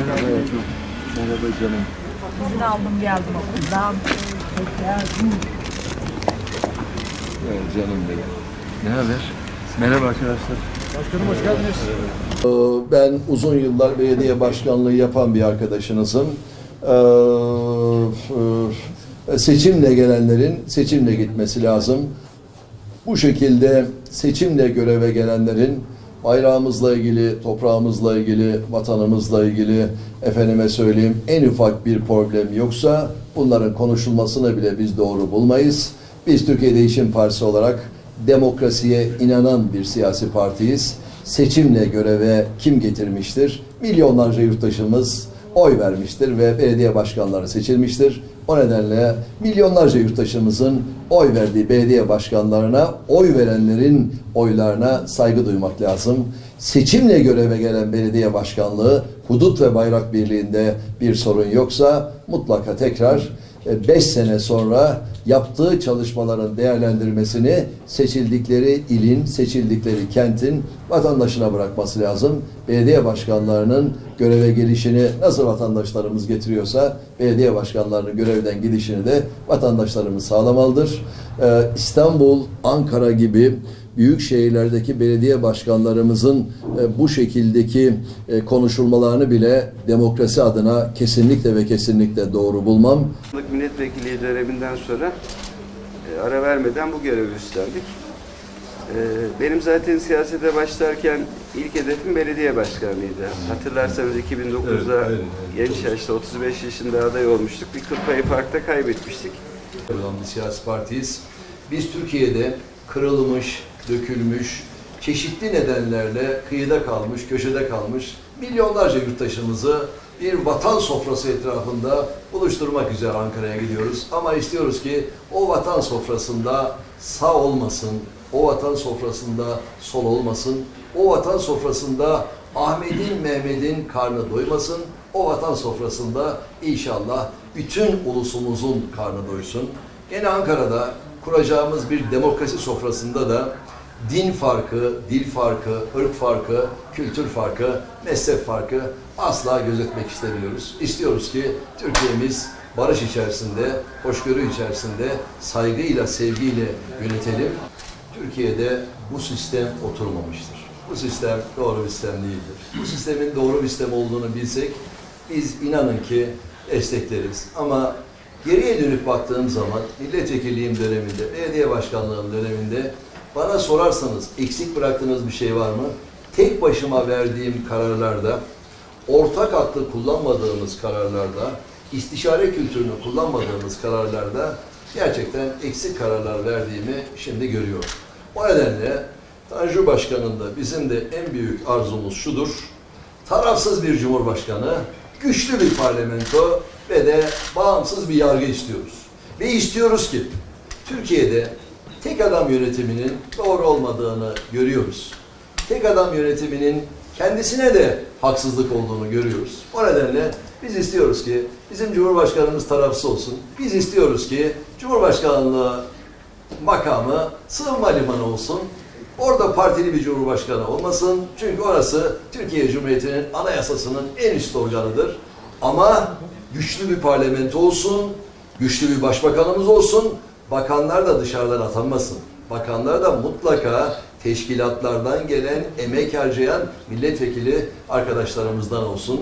Merhaba. Merhaba canım. İzin aldım geldim okuldan. Evet, canım benim. Ne haber? Merhaba arkadaşlar. Başkanım hoş geldiniz. Ben uzun yıllar belediye başkanlığı yapan bir arkadaşınızım. Ee, e, Seçimle gelenlerin seçimle gitmesi lazım. Bu şekilde seçimle göreve gelenlerin bayrağımızla ilgili, toprağımızla ilgili, vatanımızla ilgili efendime söyleyeyim en ufak bir problem yoksa bunların konuşulmasını bile biz doğru bulmayız. Biz Türkiye Değişim Partisi olarak demokrasiye inanan bir siyasi partiyiz. Seçimle göreve kim getirmiştir? Milyonlarca yurttaşımız oy vermiştir ve belediye başkanları seçilmiştir. O nedenle milyonlarca yurttaşımızın oy verdiği belediye başkanlarına, oy verenlerin oylarına saygı duymak lazım. Seçimle göreve gelen belediye başkanlığı hudut ve bayrak birliğinde bir sorun yoksa mutlaka tekrar 5 sene sonra yaptığı çalışmaların değerlendirmesini seçildikleri ilin, seçildikleri kentin vatandaşına bırakması lazım. Belediye başkanlarının göreve gelişini nasıl vatandaşlarımız getiriyorsa belediye başkanlarının görevden gidişini de vatandaşlarımız sağlamalıdır. Ee, İstanbul, Ankara gibi büyük şehirlerdeki belediye başkanlarımızın e, bu şekildeki e, konuşulmalarını bile demokrasi adına kesinlikle ve kesinlikle doğru bulmam. Milletvekili döneminden sonra e, ara vermeden bu görevi üstlendik. E, benim zaten siyasete başlarken ilk hedefim belediye başkanlığıydı. Hatırlarsanız 2009'da genç yaşta 35 yaşında aday olmuştuk. Bir kıl payı farkta kaybetmiştik. siyasi partiyiz. Biz Türkiye'de kırılmış, dökülmüş, çeşitli nedenlerle kıyıda kalmış, köşede kalmış milyonlarca yurttaşımızı bir vatan sofrası etrafında buluşturmak üzere Ankara'ya gidiyoruz. Ama istiyoruz ki o vatan sofrasında sağ olmasın, o vatan sofrasında sol olmasın, o vatan sofrasında Ahmet'in, Mehmet'in karnı doymasın, o vatan sofrasında inşallah bütün ulusumuzun karnı doysun. Gene Ankara'da kuracağımız bir demokrasi sofrasında da din farkı, dil farkı, ırk farkı, kültür farkı, mezhep farkı asla gözetmek istemiyoruz. İstiyoruz ki Türkiye'miz barış içerisinde, hoşgörü içerisinde, saygıyla, sevgiyle yönetelim. Türkiye'de bu sistem oturmamıştır. Bu sistem doğru bir sistem değildir. Bu sistemin doğru bir sistem olduğunu bilsek biz inanın ki destekleriz. Ama geriye dönüp baktığım zaman milletvekilliğim döneminde, belediye başkanlığım döneminde bana sorarsanız eksik bıraktığınız bir şey var mı? Tek başıma verdiğim kararlarda, ortak aklı kullanmadığımız kararlarda, istişare kültürünü kullanmadığımız kararlarda gerçekten eksik kararlar verdiğimi şimdi görüyorum. O nedenle Tanju Başkan'ın da bizim de en büyük arzumuz şudur. Tarafsız bir cumhurbaşkanı, güçlü bir parlamento ve de bağımsız bir yargı istiyoruz. Ve istiyoruz ki Türkiye'de tek adam yönetiminin doğru olmadığını görüyoruz. Tek adam yönetiminin kendisine de haksızlık olduğunu görüyoruz. O nedenle biz istiyoruz ki bizim Cumhurbaşkanımız tarafsız olsun. Biz istiyoruz ki Cumhurbaşkanlığı makamı sığınma limanı olsun. Orada partili bir cumhurbaşkanı olmasın. Çünkü orası Türkiye Cumhuriyeti'nin anayasasının en üst organıdır. Ama güçlü bir parlamento olsun, güçlü bir başbakanımız olsun. Bakanlar da dışarıdan atanmasın. Bakanlar da mutlaka teşkilatlardan gelen, emek harcayan milletvekili arkadaşlarımızdan olsun.